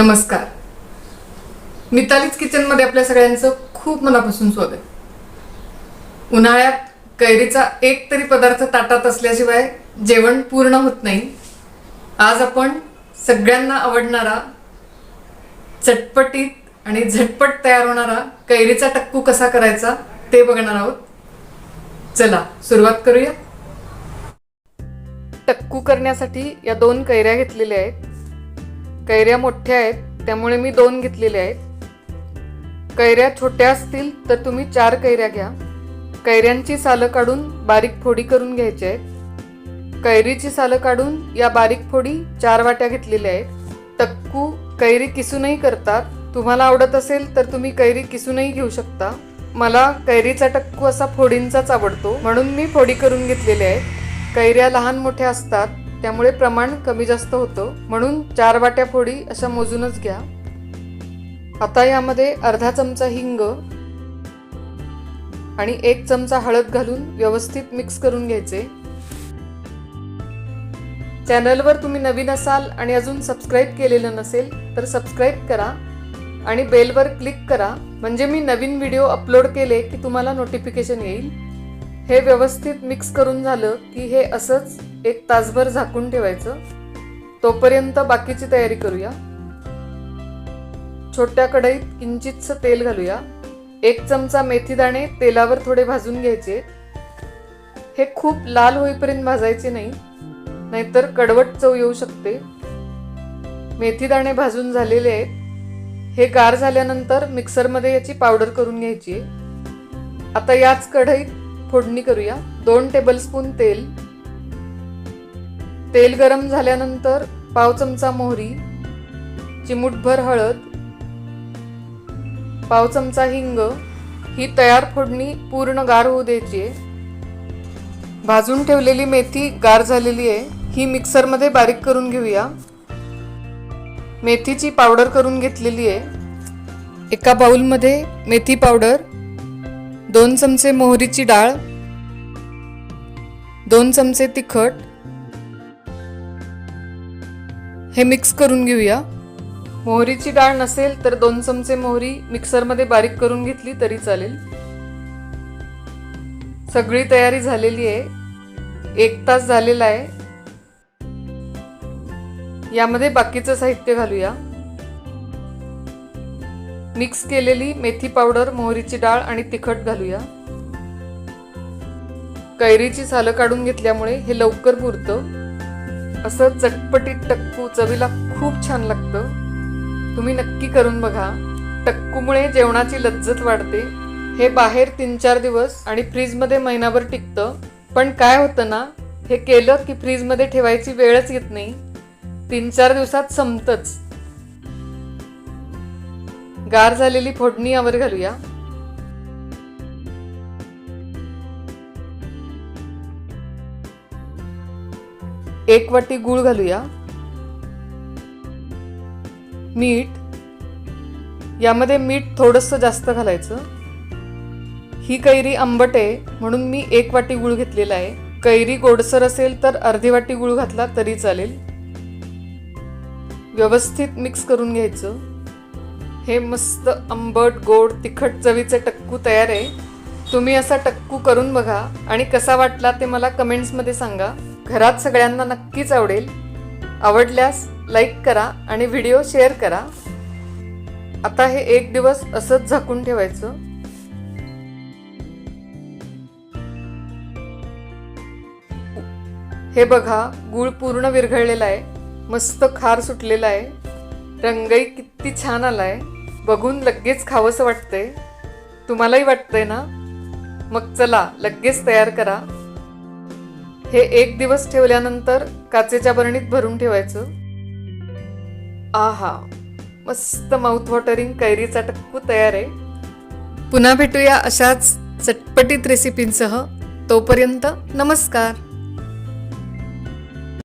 नमस्कार. मितालीच किचनमध्ये आपल्या सगळ्यांचं खूप मनापासून स्वागत उन्हाळ्यात कैरीचा एक तरी पदार्थ ताटात असल्याशिवाय जेवण पूर्ण होत नाही. आज आपण सगळ्यांना आवडणारा चटपटीत आणि झटपट तयार होणारा कैरीचा टक्कू कसा करायचा ते बघणार आहोत. चला सुरुवात करूया. टक्कू करण्यासाठी या दोन कैऱ्या घेतलेल्या आहेत. कैऱ्या मोठ्या आहेत त्यामुळे मी दोन घेतलेल्या आहेत. कैऱ्या छोट्या असतील तर तुम्ही चार कैऱ्या घ्या. कैऱ्यांची सालं काढून बारीक फोडी करून घ्यायची आहेत. कैरीची सालं काढून या बारीक फोडी चार वाट्या घेतलेल्या आहेत. टक्कू कैरी किसूनही करतात. तुम्हाला आवडत असेल तर तुम्ही कैरी किसूनही घेऊ शकता. मला कैरीचा टक्कू असा फोडींचाच आवडतो. म्हणून मी फोडी करून घेतलेल्या आहेत. कैऱ्या लहान मोठ्या असतात. त्यामुळे प्रमाण कमी जास्त होतं. म्हणून चार वाट्या फोडी अशा मोजूनच घ्या. आता यामध्ये अर्धा चमचा हिंग आणि एक चमचा हळद घालून व्यवस्थित मिक्स करून घ्यायचे. चॅनलवर तुम्ही नवीन असाल आणि अजून सबस्क्राईब केलेलं नसेल तर सबस्क्राईब करा आणि बेलवर क्लिक करा. म्हणजे मी नवीन व्हिडिओ अपलोड केले की तुम्हाला नोटिफिकेशन येईल. हे व्यवस्थित मिक्स करून झालं की हे असंच एक तासभर झाकून ठेवायचं. तोपर्यंत बाकीची तयारी करूया. छोट्या कढईत किंचितसं तेल घालूया. एक चमचा मेथी दाणे तेलावर थोडे भाजून घ्यायचे. हे खूप लाल होईपर्यंत भाजायचे नाही. नाहीतर कडवट चव येऊ शकते. मेथी दाणे भाजून झालेले आहेत. हे गार झाल्यानंतर मिक्सरमध्ये याची पावडर करून घ्यायची आहे. आता याच कढईत फोडणी करूया. दोन टेबलस्पून तेल. तेल गरम झाल्यानंतर पाव चमचा मोहरी चिमूटभर हळद पाव चमचा हिंग. ही तयार फोडणी पूर्ण गार होऊ द्यायची आहे. भाजून ठेवलेली मेथी गार झालेली आहे. ही मिक्सरमध्ये बारीक करून घेऊया. मेथीची पावडर करून घेतलेली आहे. एका बाऊलमध्ये मेथी पावडर दोन चमचे मोहरीची डाळ दोन चमचे तिखट हे मिक्स करून घेऊया. मोहरीची डाळ नसेल तर दोन चमचे मोहरी मिक्सरमध्ये बारीक करून घेतली तरी चालेल. सगळी तयारी झालेली आहे. एक तास झालेला आहे. यामध्ये बाकीचं साहित्य घालूया. मिक्स केलेली मेथी पावडर मोहरीची डाळ आणि तिखट घालूया. कैरीची सालं काढून घेतल्यामुळे हे लवकर पुरतं असं चटपटीत टक्कू चवीला खूप छान लागतं. तुम्ही नक्की करून बघा. टक्कूमुळे जेवणाची लज्जत वाढते. हे बाहेर तीन चार दिवस आणि फ्रीजमध्ये महिनाभर टिकतं. पण काय होतं ना हे केलं की फ्रीजमध्ये ठेवायची वेळच येत नाही. तीन चार दिवसात संपतच. गार झालेली फोडणी यावर घालूया. एक वाटी गूळ घालूया. मीठ. यामध्ये मीठ थोडंसं जास्त घालायचं. ही कैरी आंबट आहे म्हणून मी एक वाटी गूळ घेतलेला आहे. कैरी गोडसर असेल तर अर्धी वाटी गूळ घातला तरी चालेल. व्यवस्थित मिक्स करून घ्यायचं. हे मस्त आंबट गोड तिखट चवीचे टक्कू तयार आहे. तुम्ही असा टक्कू करून बघा आणि कसा वाटला ते मला कमेंट्समध्ये सांगा. घरात सगळ्यांना नक्कीच आवडेल. आवडल्यास लाईक करा आणि व्हिडिओ शेअर करा. आता हे एक दिवस असंच झाकून ठेवायचं. हे बघा गूळ पूर्ण विरघळलेला आहे. मस्त खार सुटलेला आहे. रंगही किती छान आलाय. बघून लगेच खावंसं वाटतंय. तुम्हालाही वाटतंय ना? मग चला लगेच तयार करा. हे एक दिवस ठेवल्यानंतर काचेच्या बरणीत भरून ठेवायचं. आहा मस्त माउथ वॉटरिंग कैरीचा टक्कू तयार आहे. पुन्हा भेटूया अशाच चटपटीत रेसिपींसह तोपर्यंत नमस्कार.